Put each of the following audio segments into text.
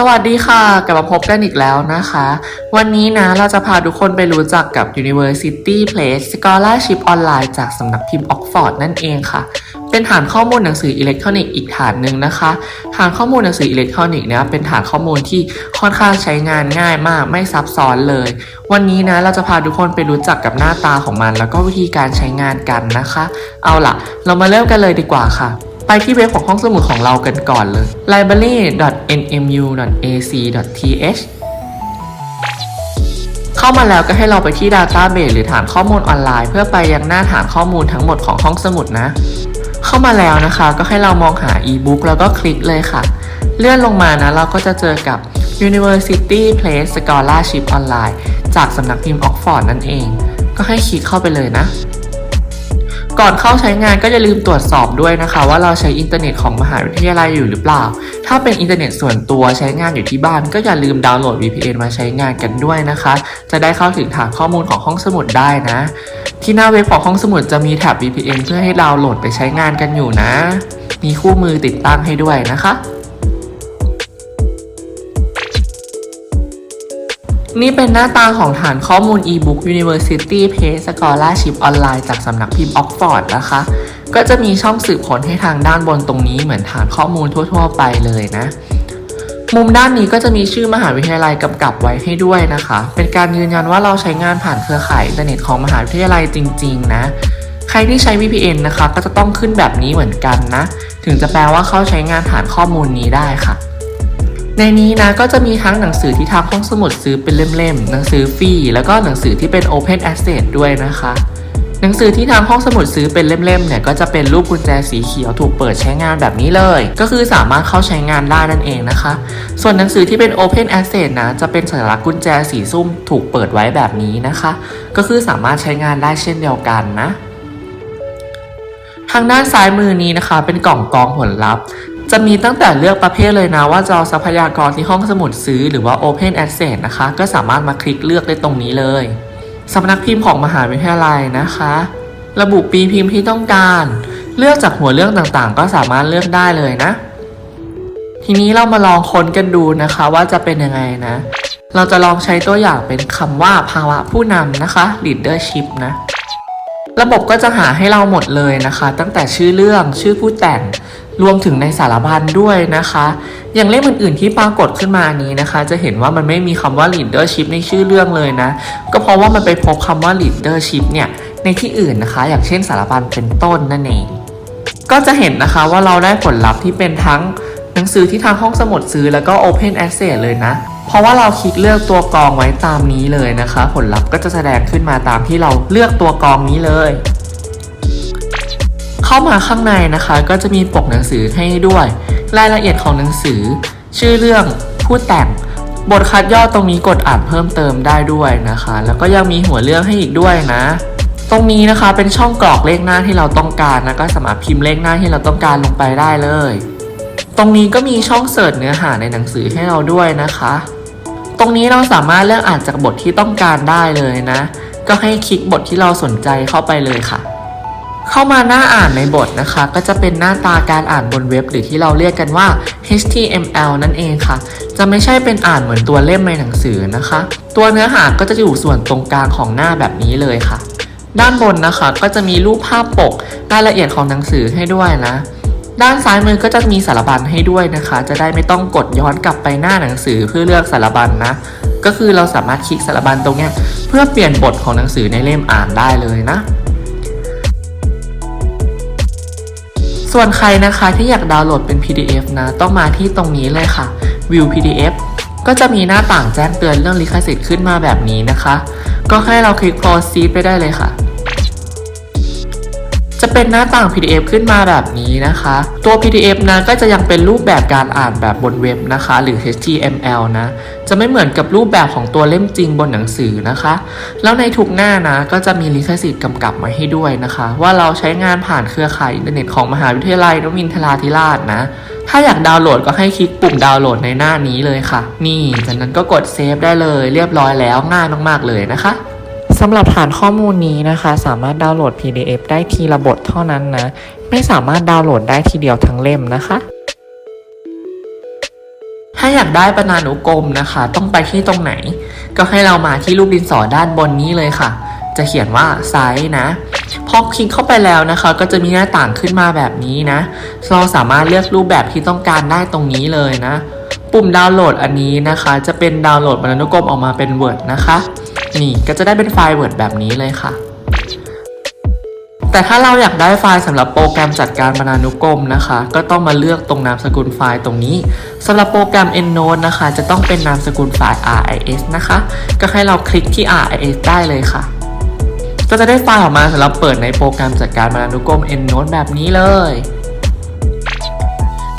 สวัสดีค่ะ กลับมาพบกันอีกแล้วนะคะ วันนี้นะเราจะพาทุกคนไปรู้จักกับ University Place Scholarship Online จากสำนักพิมพ์ Oxford นั่นเองค่ะ เป็นฐานข้อมูลหนังสืออิเล็กทรอนิกส์อีกฐานหนึ่งนะคะ ฐานข้อมูลหนังสืออิเล็กทรอนิกส์เนี่ยเป็นฐานข้อมูลที่ค่อนข้างใช้งานง่ายมากไม่ซับซ้อนเลย วันนี้นะเราจะพาทุกคนไปรู้จักกับหน้าตาของมัน แล้วก็วิธีการใช้งานกันนะคะ เอาล่ะ เรามาเริ่มกันเลยดีกว่าค่ะ ไปที่เว็บของห้องสมุดของเรากันก่อนเลย library.nmu.ac.th เข้ามาแล้วก็ให้เราไปที่ Database หรือฐานข้อมูลออนไลน์ เพื่อไปยังหน้าฐานข้อมูลทั้งหมดของห้องสมุดนะ เข้ามาแล้วนะคะก็ให้เรามองหา e-book แล้วก็คลิกเลยค่ะ เลื่อนลงมานะเราก็จะเจอกับ University Place Scholarship Online จากสำนักพิมพ์ Oxford นั่นเอง ก็ให้คลิกเข้าไปเลยนะ ก่อนเข้าใช้งานก็อย่าลืมตรวจสอบด้วยนะคะ ว่าเราใช้อินเทอร์เน็ตของมหาวิทยาลัยอยู่หรือเปล่า ถ้าเป็นอินเทอร์เน็ตส่วนตัวใช้งานอยู่ที่บ้าน ก็อย่าลืมดาวน์โหลด VPN มาใช้งานกันด้วยนะคะ จะได้เข้าถึงฐานข้อมูลของห้องสมุดได้นะ ที่หน้าเว็บของห้องสมุดจะมีแท็บ VPN เพื่อให้ดาวน์โหลดไปใช้งานกันอยู่นะ มีคู่มือติดตั้งให้ด้วยนะคะ นี่เป็นหน้าตาของฐานข้อมูล e-book University Page Scholarship Online จากสำนักพิมพ์ Oxford นะคะ ก็จะมีช่องสืบค้นให้ทางด้านบนตรงนี้เหมือนฐานข้อมูลทั่ว ๆ ไปเลยนะ มุมด้านนี้ก็จะมีชื่อมหาวิทยาลัยกำกับไว้ให้ด้วยนะคะ เป็นการยืนยันว่าเราใช้งานผ่านเครือข่ายอินเทอร์เน็ตของมหาวิทยาลัยจริง ๆ นะ ใครที่ใช้ VPN นะคะ ก็จะต้องขึ้นแบบนี้เหมือนกันนะ ถึงจะแปลว่าเข้าใช้งานฐานข้อมูลนี้ได้ค่ะ ในนี้นะก็จะมีทั้งหนังสือที่ทางห้องสมุดซื้อเป็นเล่มๆ หนังสือฟรีแล้วก็หนังสือที่เป็น Open Access ด้วยนะคะ หนังสือที่ทางห้องสมุดซื้อเป็นเล่มๆเนี่ยก็จะเป็นรูปกุญแจสีเขียวถูกเปิดใช้งานแบบนี้เลย ก็คือสามารถเข้าใช้งานได้นั่นเองนะคะ ส่วนหนังสือที่เป็น Open Access นะจะเป็นสัญลักษณ์กุญแจสีส้มถูกเปิดไว้แบบนี้นะคะ ก็คือสามารถใช้งานได้เช่นเดียวกันนะทางด้านซ้ายมือนี้นะคะ เป็นกล่องกองผลลัพธ์ จะมีตั้งแต่เลือกประเภทเลยนะ ว่าจะเอาทรัพยากรที่ห้องสมุดซื้อหรือว่า Open Access นะคะ ก็สามารถมาคลิกเลือกได้ตรงนี้เลยสำนักพิมพ์ของมหาวิทยาลัยนะคะ ระบุปีพิมพ์ที่ต้องการ เลือกจากหัวเรื่องต่างๆ ก็สามารถเลือกได้เลยนะ ทีนี้เรามาลองค้นกันดูนะคะว่าจะเป็นยังไงนะ เราจะลองใช้ตัวอย่างเป็นคำว่าภาวะผู้นำนะคะ leadership นะระบบก็จะหาให้เราหมดเลยนะคะ ตั้งแต่ชื่อเรื่องชื่อผู้แต่ง รวมถึงในสารบัญด้วยนะคะ อย่างเล่มอื่นๆที่ปรากฏขึ้นมานี้นะคะ จะเห็นว่ามันไม่มีคำว่า leadership ในชื่อเรื่องเลยนะ ก็เพราะว่ามันไปพบคำว่า leadership เนี่ยในที่อื่นนะคะ อย่างเช่นสารบัญเป็นต้นนั่นเอง ก็จะเห็นนะคะว่าเราได้ผลลัพธ์ที่เป็นทั้งหนังสือที่ทางห้องสมุดซื้อแล้วก็ Open Access เลยนะ เพราะว่าเราคลิกเลือกตัวกรองไว้ตามนี้เลยนะคะ ผลลัพธ์ก็จะแสดงขึ้นมาตามที่เราเลือกตัวกรองนี้เลย เข้ามาข้างในนะคะ ก็จะมีปกหนังสือให้ด้วย รายละเอียดของหนังสือ ชื่อเรื่องผู้แต่ง บทคัดย่อตรงนี้กดอ่านเพิ่มเติมได้ด้วยนะคะ แล้วก็ยังมีหัวเรื่องให้อีกด้วยนะ ตรงนี้นะคะเป็นช่องกรอกเลขหน้าที่เราต้องการนะก็สามารถพิมพ์เลขหน้าที่เราต้องการลงไปได้เลย ตรงนี้ก็มีช่องเสิร์ชเนื้อหาในหนังสือให้เราด้วยนะคะ ตรงนี้เราสามารถเลือกอ่านจากบทที่ต้องการได้เลยนะ ก็ให้คลิกบทที่เราสนใจเข้าไปเลยค่ะ เข้ามาหน้าอ่านในบทนะคะ ก็จะเป็นหน้าตาการอ่านบนเว็บ หรือที่เราเรียกกันว่า HTML นั่นเองค่ะ จะไม่ใช่เป็นอ่านเหมือนตัวเล่มในหนังสือนะคะ ตัวเนื้อหาก็จะอยู่ส่วนตรงกลางของหน้าแบบนี้เลยค่ะ ด้านบนนะคะก็จะมีรูปภาพปกรายละเอียดของหนังสือให้ด้วยนะ ด้านซ้ายมือก็จะมีสารบัญให้ด้วยนะคะ จะได้ไม่ต้องกดย้อนกลับไปหน้าหนังสือเพื่อเลือกสารบัญนะก็คือเราสามารถคลิกสารบัญตรงนี้เพื่อเปลี่ยนบทของหนังสือในเล่มอ่านได้เลยนะ ส่วนใครนะคะที่อยากดาวน์โหลดเป็น PDF นะ ต้องมาที่ตรงนี้เลยค่ะ View PDF ก็จะมีหน้าต่างแจ้งเตือนเรื่องลิขสิทธิ์ขึ้นมาแบบนี้นะคะ ก็ให้เราคลิก proceed ไปได้เลยค่ะ จะเป็นหน้าต่าง PDF ขึ้นมาแบบนี้นะคะ ตัว PDF นะก็จะยังเป็นรูปแบบการอ่านแบบบนเว็บนะคะ หรือ HTML นะ จะไม่เหมือนกับรูปแบบของตัวเล่มจริงบนหนังสือนะคะ แล้วในทุกหน้านะก็จะมีลิขสิทธิ์กำกับมาให้ด้วยนะคะ ว่าเราใช้งานผ่านเครือข่ายอินเทอร์เน็ตของมหาวิทยาลัยนวินทราธิราชนะถ้าอยากดาวน์โหลดก็ให้คลิกปุ่มดาวน์โหลดในหน้านี้เลยค่ะ นี่ จากนั้นก็กดเซฟได้เลยเรียบร้อยแล้วง่ายมากๆเลยนะคะ สำหรับฐานข้อมูลนี้นะคะ สามารถดาวน์โหลด PDF ได้ทีละบทเท่านั้นนะ ไม่สามารถดาวน์โหลดได้ทีเดียวทั้งเล่มนะคะให้าอยากได้บรรณานุกรมนะคะ ต้องไปที่ตรงไหน ก็ให้เรามาที่รูปดินสอด้านบนนี้เลยค่ะ จะเขียนว่าไซส์นะพอคลิกเข้าไปแล้วนะคะ ก็จะมีหน้าต่างขึ้นมาแบบนี้นะ เราสามารถเลือกรูปแบบที่ต้องการได้ตรงนี้เลยนะ ปุ่มดาวน์โหลดอันนี้นะคะ จะเป็นดาวน์โหลดบรรณานุกรมออกมาเป็น Word นะคะ นี่ก็จะได้เป็นไฟล์ Word แบบนี้เลยค่ะ แต่ถ้าเราอยากได้ไฟล์สำหรับโปรแกรมจัดการบรรณานุกรมนะคะ ก็ต้องมาเลือกตรงนามสกุลไฟล์ตรงนี้สำหรับโปรแกรม EndNote นะคะ จะต้องเป็นนามสกุลไฟล์ RIS นะคะ ก็ให้เราคลิกที่ RIS ได้เลยค่ะ ก็จะได้ไฟล์ออกมาสำหรับเปิดในโปรแกรมจัดการบรรณานุกรม EndNote แบบนี้เลย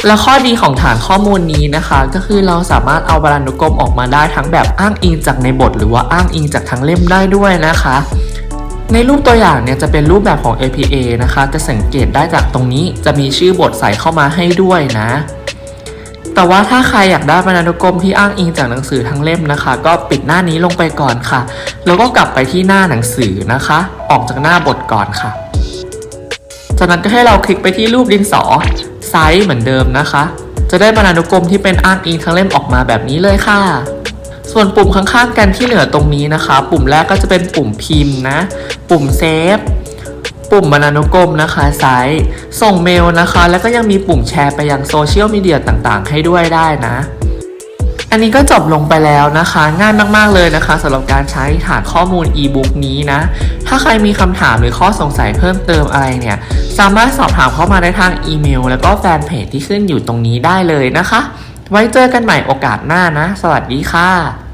และข้อดีของฐานข้อมูลนี้นะคะ ก็คือเราสามารถเอาบรรณานุกรมออกมาได้ทั้งแบบอ้างอิงจากในบท หรือว่าอ้างอิงจากทั้งเล่มได้ด้วยนะคะ ในรูปตัวอย่างเนี่ยจะเป็นรูปแบบของ APA นะคะ จะสังเกตได้จากตรงนี้จะมีชื่อบทใส่เข้ามาให้ด้วยนะ แต่ว่าถ้าใครอยากได้บรรณานุกรมที่อ้างอิงจากหนังสือทั้งเล่มนะคะ ก็ปิดหน้านี้ลงไปก่อนค่ะ แล้วก็กลับไปที่หน้าหนังสือนะคะ ออกจากหน้าบทก่อนค่ะ จากนั้นก็ให้เราคลิกไปที่รูปดินสอ ไซส์เหมือนเดิมนะคะ จะได้บรรณานุกรมที่เป็นอ้างอิงทั้งเล่มออกมาแบบนี้เลยค่ะ ส่วนปุ่มข้างๆกันที่เหลือตรงนี้นะคะ ปุ่มแรกก็จะเป็นปุ่มพิมพ์นะ ปุ่มเซฟปุ่มบรรณานุกรมนะคะไซส์ส่งเมลนะคะ แล้วก็ยังมีปุ่มแชร์ไปยังโซเชียลมีเดียต่างๆ ให้ด้วยได้นะ อันนี้ก็จบลงไปแล้วนะคะ ง่ายมากๆเลยนะคะสำหรับการใช้ฐานข้อมูล e-book นี้นะ ถ้าใครมีคำถามหรือข้อสงสัยเพิ่มเติมอะไรเนี่ย สามารถสอบถามเข้ามาได้ทางอีเมล แล้วก็แฟนเพจที่ขึ้นอยู่ตรงนี้ได้เลยนะคะ ไว้เจอกันใหม่โอกาสหน้านะ สวัสดีค่ะ